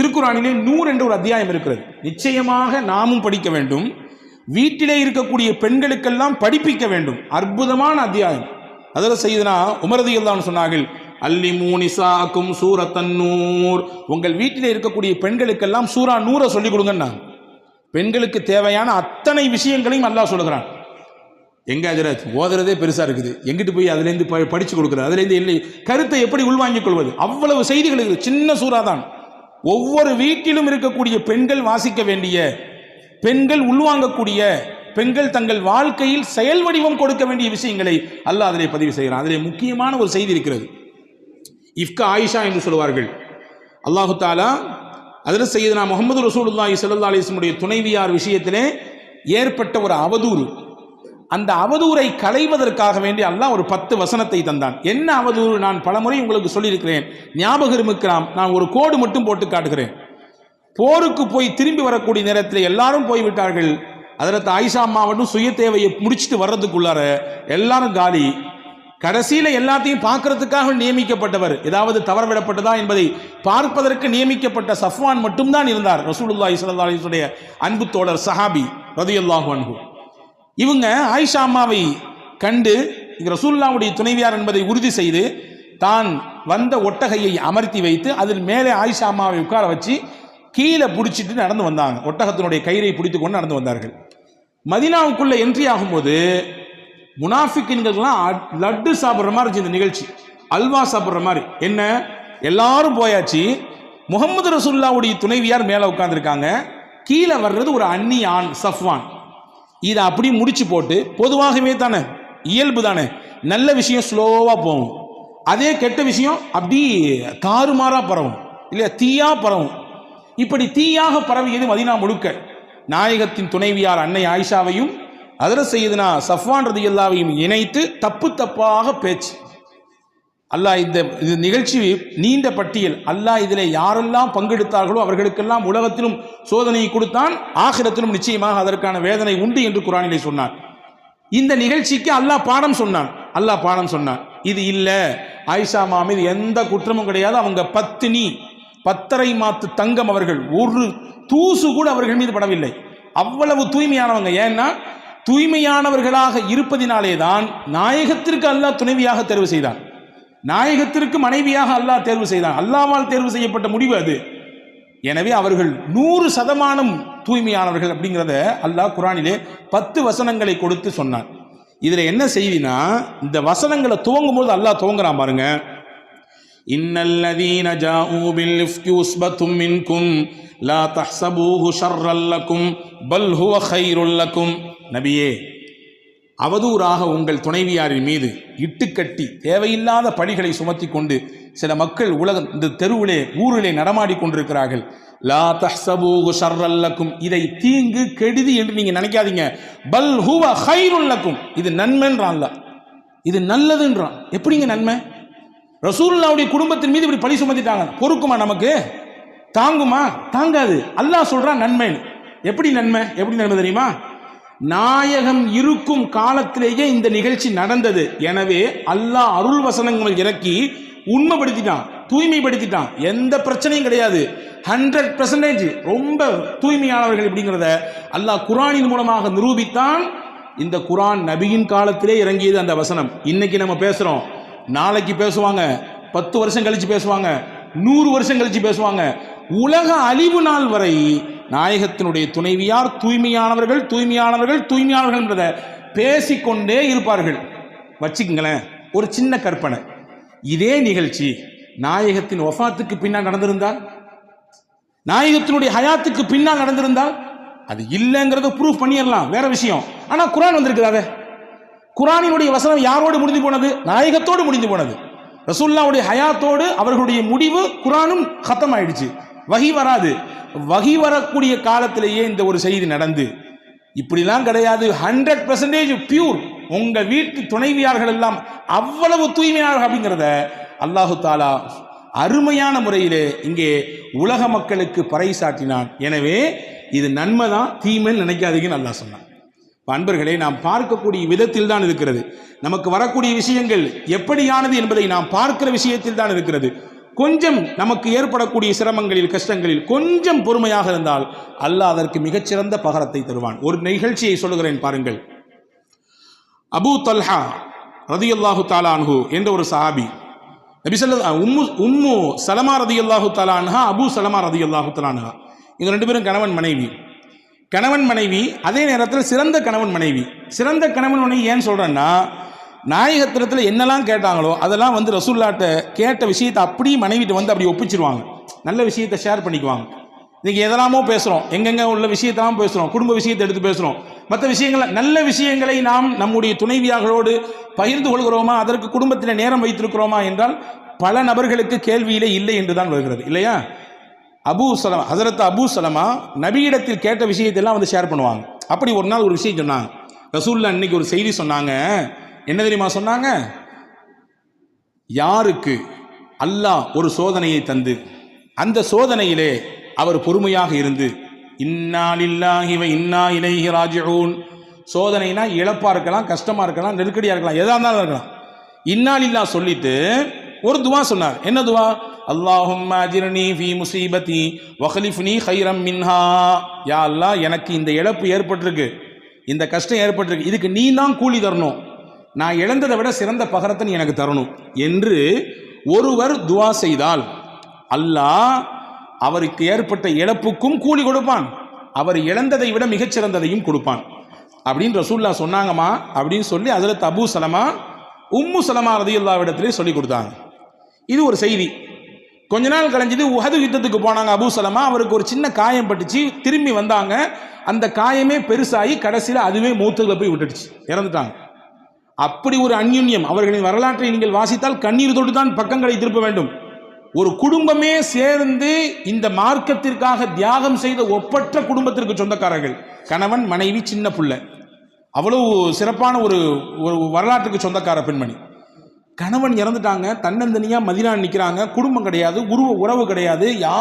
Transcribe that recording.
திருக்குறானிலே நூறு என்ற ஒரு அத்தியாயம் இருக்கிறது. நிச்சயமாக நாமும் படிக்க வேண்டும். வீட்டிலே இருக்கக்கூடிய பெண்களுக்கெல்லாம் படிப்பிக்க வேண்டும். அற்புதமான அத்தியாயம். அதில் செய்தனா உமரதி எல்லாம் சொன்னார்கள் அல்லி மூனிசாக்கும் சூரத்தன்னூர் உங்கள் வீட்டிலே இருக்கக்கூடிய பெண்களுக்கெல்லாம் சூரா நூரை சொல்லிக் கொடுங்கண்ணா. பெண்களுக்கு தேவையான அத்தனை விஷயங்களையும் அல்லாஹ் சொல்லுகிறான். எங்க அஜராஜ் ஓதுறதே பெருசா இருக்குது. எங்கிட்டு போய் அதுலேருந்து படிச்சு கொடுக்குறது? அதுலேருந்து இல்லை கருத்தை எப்படி உள்வாங்கிக் கொள்வது? அவ்வளவு செய்திகள் இருக்குது. சின்ன சூறா தான். ஒவ்வொரு வீட்டிலும் இருக்கக்கூடிய பெண்கள் வாசிக்க வேண்டிய பெண்கள் உள்வாங்கக்கூடிய பெண்கள் தங்கள் வாழ்க்கையில் செயல் வடிவம் கொடுக்க வேண்டிய விஷயங்களை அல்லாஹ் அதிலே பதிவு செய்கிறான். அதிலே முக்கியமான ஒரு செய்தி இருக்கிறது. இஃப்கா ஆயிஷா என்று சொல்வார்கள் அல்லாஹு தாலா அதில் செய்தனா முகமது ரசூலுல்லாஹி சல்லா அலைஹி துணைவியார் விஷயத்திலே ஏற்பட்ட ஒரு அவதூறு அந்த அவதூறை களைவதற்காக வேண்டி அல்லாஹ் ஒரு பத்து வசனத்தை தந்தான். என்ன அவதூறு? நான் பலமுறை உங்களுக்கு சொல்லியிருக்கிறேன். ஞாபகம் இருக்கலாம் நான் ஒரு கோடு மட்டும் போட்டு காட்டுகிறேன். போருக்கு போய் திரும்பி வரக்கூடிய நேரத்தில் எல்லாரும் போய்விட்டார்கள் அதில் ஆயிஷா அம்மா மட்டும் சுய தேவையை முடிச்சுட்டு வர்றதுக்குள்ளார எல்லாரும் காலி. கடைசியில் எல்லாத்தையும் பார்க்கறதுக்காக நியமிக்கப்பட்டவர். ஏதாவது தவறவிடப்பட்டதா என்பதை பார்ப்பதற்கு நியமிக்கப்பட்ட சஃப்வான் மட்டும்தான் இருந்தார். ரசூலுல்லா ஸல்லல்லாஹு அன்பு தோழர் சஹாபி ரதியுல்லாஹு அன்பு இவங்க ஆயிஷா அம்மாவை கண்டு இங்க ரசூல்லாவுடைய துணைவியார் என்பதை உறுதி செய்து தான் வந்த ஒட்டகையை அமர்த்தி வைத்து அதில் மேலே ஆயிஷா அம்மாவை உட்கார வச்சு கீழே பிடிச்சிட்டு நடந்து வந்தாங்க. ஒட்டகத்தினுடைய கயிறை பிடித்து கொண்டு நடந்து வந்தார்கள். மதினாவுக்குள்ளே என்ட்ரி ஆகும்போது முனாஃபிக்கின்கள்லாம் லட்டு சாப்பிட்ற மாதிரி இருந்துச்சு இந்த நிகழ்ச்சி. அல்வா சாப்பிட்ற மாதிரி. என்ன? எல்லாரும் போயாச்சு. முகமது ரசூல்லாவுடைய துணைவியார் மேலே உட்காந்துருக்காங்க கீழே வர்றது ஒரு அன்னி ஆண் சஃப்வான். இதை அப்படியே முடிச்சு போட்டு பொதுவாகவே தானே இயல்பு தானே நல்ல விஷயம் ஸ்லோவாக போகும். அதே கெட்ட விஷயம் அப்படி தாறுமாறாக பரவும் இல்லையா? தீயாக பரவும். இப்படி தீயாக பரவியது மதினா முழுக்க. நாயகத்தின் துணைவியார் அன்னை ஆயிஷாவையும் அதர செய்யுதுனா சஃப்வான் ரதியல்லாவையும் இணைத்து தப்பு தப்பாக பேச்சு. அல்லாஹ் இந்த இது நிகழ்ச்சி நீண்ட பட்டியல். அல்லாஹ் இதில் யாரெல்லாம் பங்கெடுத்தார்களோ அவர்களுக்கெல்லாம் உலகத்திலும் சோதனையை கொடுத்தான் ஆகிரத்திலும் நிச்சயமாக அதற்கான வேதனை உண்டு என்று குரானிலே சொன்னான் இந்த நிகழ்ச்சிக்கு அல்லாஹ் பாடம் சொன்னான். அல்லாஹ் பாடம் சொன்னான். இது இல்லை. ஆயிஷா மாமீது எந்த குற்றமும் கிடையாது. அவங்க பத்தினி பத்தரை மாத்து தங்கம் அவர்கள் ஒரு தூசு கூட அவர்கள் மீது படவில்லை. அவ்வளவு தூய்மையானவங்க. ஏன்னா தூய்மையானவர்களாக இருப்பதினாலே தான் நாயகத்திற்கு அல்லாஹ் துணைவியாக தேர்வு செய்தான். நாயகத்திற்கு மனைவியாக அல்லாஹ் தேர்வு செய்தான். அல்லாவால் தேர்வு செய்யப்பட்ட முடிவு அது. எனவே அவர்கள் நூறு சதமானம் தூய்மையானவர்கள் அப்படிங்கிறத அல்லாஹ் குரானிலே பத்து வசனங்களை கொடுத்து சொன்னான். இதுல என்ன செய்தினா இந்த வசனங்களை துவங்கும் போது அல்லாஹ் துவங்குறான் பாருங்க. இன்னல்லதீன ஜாஊ பில் இஃப்கி உஸ்பத்தும் மின்கும் லா தஹ்சபூஹு ஷர்ரல்லக்கும் பல் ஹுவ கைருல்லக்கும் நபியே அவதூறாக உங்கள் துணைவியாரின் மீது இட்டுக்கட்டி தேவையில்லாத பழிகளை சுமத்தி கொண்டு சில மக்கள் உலகம் இந்த தெருவிலே ஊரிலே நடமாடி கொண்டிருக்கிறார்கள். லா தஹ்சபூகு ஷர்ரல்லக்கும் இதை தீங்கு கெடுதி என்று நீங்க நினைக்காதீங்க. பல் ஹுவ ஹைருல்லக்கும் இது நன்மைன்றான்ல இது நல்லதுன்றான். எப்படிங்க நன்மை? ரசூல்லாவுடைய குடும்பத்தின் மீது இப்படி பழி சுமத்திட்டாங்க. பொறுக்குமா நமக்கு? தாங்குமா? தாங்காது. அல்லாஹ் சொல்றான் நன்மைன்னு. எப்படி நன்மை? எப்படி நன்மை தெரியுமா? நாயகம் இருக்கும் காலத்திலேயே இந்த நிகழ்ச்சி நடந்தது. எனவே அல்லாஹ் அருள் வசனங்கள் இறக்கி உண்மைப்படுத்திட்டான் தூய்மைப்படுத்திட்டான். எந்த பிரச்சனையும் கிடையாது. ஹண்ட்ரட் பெர்சன்டேஜ் ரொம்ப தூய்மையானவர்கள் அப்படிங்கிறத அல்லாஹ் குரானின் மூலமாக நிரூபித்தான். இந்த குரான் நபியின் காலத்திலே இறங்கியது அந்த வசனம். இன்னைக்கு நம்ம பேசுறோம். நாளைக்கு பேசுவாங்க. பத்து வருஷம் கழிச்சு பேசுவாங்க. நூறு வருஷம் கழிச்சு பேசுவாங்க. உலக அழிவு நாள் வரை நாயகத்தினுடைய துணைவியார் தூய்மையானவர்கள் தூய்மையானவர்கள் தூய்மையானவர்கள் என்றதை பேசிக்கொண்டே இருப்பார்கள். வச்சுக்கங்களேன் ஒரு சின்ன கற்பனை. இதே நிகழ்ச்சி நாயகத்தின் ஒஃபாத்துக்கு பின்னால் நடந்திருந்தால்? நாயகத்தினுடைய ஹயாத்துக்கு பின்னால் நடந்திருந்தால்? அது இல்லைங்கிறத ப்ரூஃப் பண்ணிடலாம் வேற விஷயம். ஆனால் குரான் வந்திருக்குதாவே குரானினுடைய வசனம் யாரோடு முடிந்து போனது? நாயகத்தோடு முடிந்து போனது. ரசூல்லாவுடைய ஹயாத்தோடு அவர்களுடைய முடிவு குரானும் ஹத்தம் ஆயிடுச்சு வகி வராது. வகி வரக்கூடிய காலத்திலேயே இந்த ஒரு செய்தி நடந்து. இப்படிலாம் கிடையாது. ஹண்ட்ரட் பெர்சன்டேஜ் பியூர் உங்க வீட்டு துணைவியார்கள் எல்லாம் அவ்வளவு தூய்மையாளர்கள் அப்படிங்கிறத அல்லாஹு தாலா அருமையான முறையிலே இங்கே உலக மக்களுக்கு பறைசாட்டினான் எனவே இது நன்மை தான் தீமைன்னு நினைக்காதீங்கன்னு நல்லா சொன்னான். அன்பர்களே நாம் பார்க்கக்கூடிய விதத்தில் தான் இருக்கிறது. நமக்கு வரக்கூடிய விஷயங்கள் எப்படியானது என்பதை நாம் பார்க்கிற விஷயத்தில் தான் இருக்கிறது. கொஞ்சம் நமக்கு ஏற்படக்கூடிய சிரமங்களில் கஷ்டங்களில் கொஞ்சம் பொறுமையாக இருந்தால் அல்லாஹ் அதற்கு மிகச்சிறந்த பகரத்தை தருவான். ஒரு நிகழ்ச்சியை சொல்லுகிறேன் பாருங்கள். அபூ தல்ஹா ரதியுல்லாஹு தாலான்ஹு என்ற ஒரு சஹாபி நபிசல்ல உம்மு உம்மு சலமா ரதியுல்லாஹு தாலான்ஹா அபு சலமா ரதியுல்லாஹு தாலா இவங்க ரெண்டு பேரும் கணவன் மனைவி. கணவன் மனைவி அதே நேரத்தில் சிறந்த கணவன் மனைவி. சிறந்த கணவன் மனைவி ஏன் சொல்கிறேன்னா நாயகத்திரத்தில் என்னெல்லாம் கேட்டாங்களோ அதெல்லாம் வந்து ரசூல்லாட்ட கேட்ட விஷயத்தை அப்படியே மனைவிட்டு வந்து அப்படி ஒப்பிச்சிருவாங்க. நல்ல விஷயத்தை ஷேர் பண்ணிக்குவாங்க. இன்றைக்கி எதெல்லாமோ பேசுகிறோம் எங்கெங்கே உள்ள விஷயத்தெல்லாம் பேசுகிறோம் குடும்ப விஷயத்தை எடுத்து பேசுகிறோம் மற்ற விஷயங்களை நல்ல விஷயங்களை நாம் நம்முடைய துணைவியார்களோடு பகிர்ந்து கொள்கிறோமா? அதற்கு குடும்பத்தில் நேரம் வைத்திருக்கிறோமா என்றால் பல நபர்களுக்கு கேள்வியிலே இல்லை என்று தான் வருகிறது. இல்லையா? அபூ சலமா ஹசரத் அபு சலமா நபியிடத்தில் கேட்ட விஷயத்தெல்லாம் வந்து ஷேர் பண்ணுவாங்க. அப்படி ஒரு நாள் ஒரு விஷயம் சொன்னாங்க. ரசூல்லா இன்னைக்கு ஒரு செய்தி சொன்னாங்க. என்ன தெரியுமா சொன்னாங்க? யாருக்கு அல்லாஹ் ஒரு சோதனையை தந்து அந்த சோதனையிலே அவர் பொறுமையாக இருந்து இன்னாலில்லாஹி இன்னா இலைஹி ராஜிஊன். சோதனைனா இழப்பாக இருக்கலாம் கஷ்டமாக இருக்கலாம் நெருக்கடியாக இருக்கலாம் எதாக இருந்தாலும் இருக்கலாம். இன்னாலில்லா சொல்லிட்டு ஒரு துவா சொன்னார். என்ன துவா? அல்லாஹும் அஜிர்னி ஃபீ முசீபதி வஹலிஃப்னி ஹைரம் மின்ஹா. யா அல்லாஹ் எனக்கு இந்த இழப்பு ஏற்பட்டிருக்கு இந்த கஷ்டம் ஏற்பட்டிருக்கு இதுக்கு நீ தான் கூலி தரணும். நான் இழந்ததை விட சிறந்த பகரத்தை நீ எனக்கு தரணும் என்று ஒருவர் துவா செய்தால் அல்லாஹ் அவருக்கு ஏற்பட்ட இழப்புக்கும் கூலி கொடுப்பான். அவர் இழந்ததை விட மிகச்சிறந்ததையும் கொடுப்பான். அப்படின்னு ரசூல்லா சொன்னாங்கம்மா அப்படின்னு சொல்லி அதில் அபூ சலமா உம்மு சலமா ரதியுல்லாவிடத்திலே சொல்லி கொடுத்தாங்க. இது ஒரு செய்தி. கொஞ்ச நாள் கழிஞ்சது உஹது யுத்தத்துக்கு போனாங்க அபு சலமா. அவருக்கு ஒரு சின்ன காயம் பட்டுச்சு. திரும்பி வந்தாங்க. அந்த காயமே பெருசாகி கடைசியில் அதுவே மூத்துல போய் விட்டுடுச்சு. இறந்துட்டாங்க. அப்படி ஒரு அந்யுன்யம் அவர்களின் வரலாற்றை நீங்கள் வாசித்தால் கண்ணீர் தொட்டு தான் பக்கங்களை திருப்ப வேண்டும். ஒரு குடும்பமே சேர்ந்து இந்த மார்க்கத்திற்காக தியாகம் செய்த ஒப்பற்ற குடும்பத்திற்கு சொந்தக்காரர்கள். கணவன் மனைவி சின்ன பிள்ளை. அவ்வளவு சிறப்பான ஒரு ஒரு வரலாற்றுக்கு சொந்தக்கார பெண்மணி. கணவன் இறந்துட்டாங்க தன்னந்தனியா மதினா நிற்கிறாங்க குடும்பம் கிடையாது உருவ உறவு கிடையாது யார்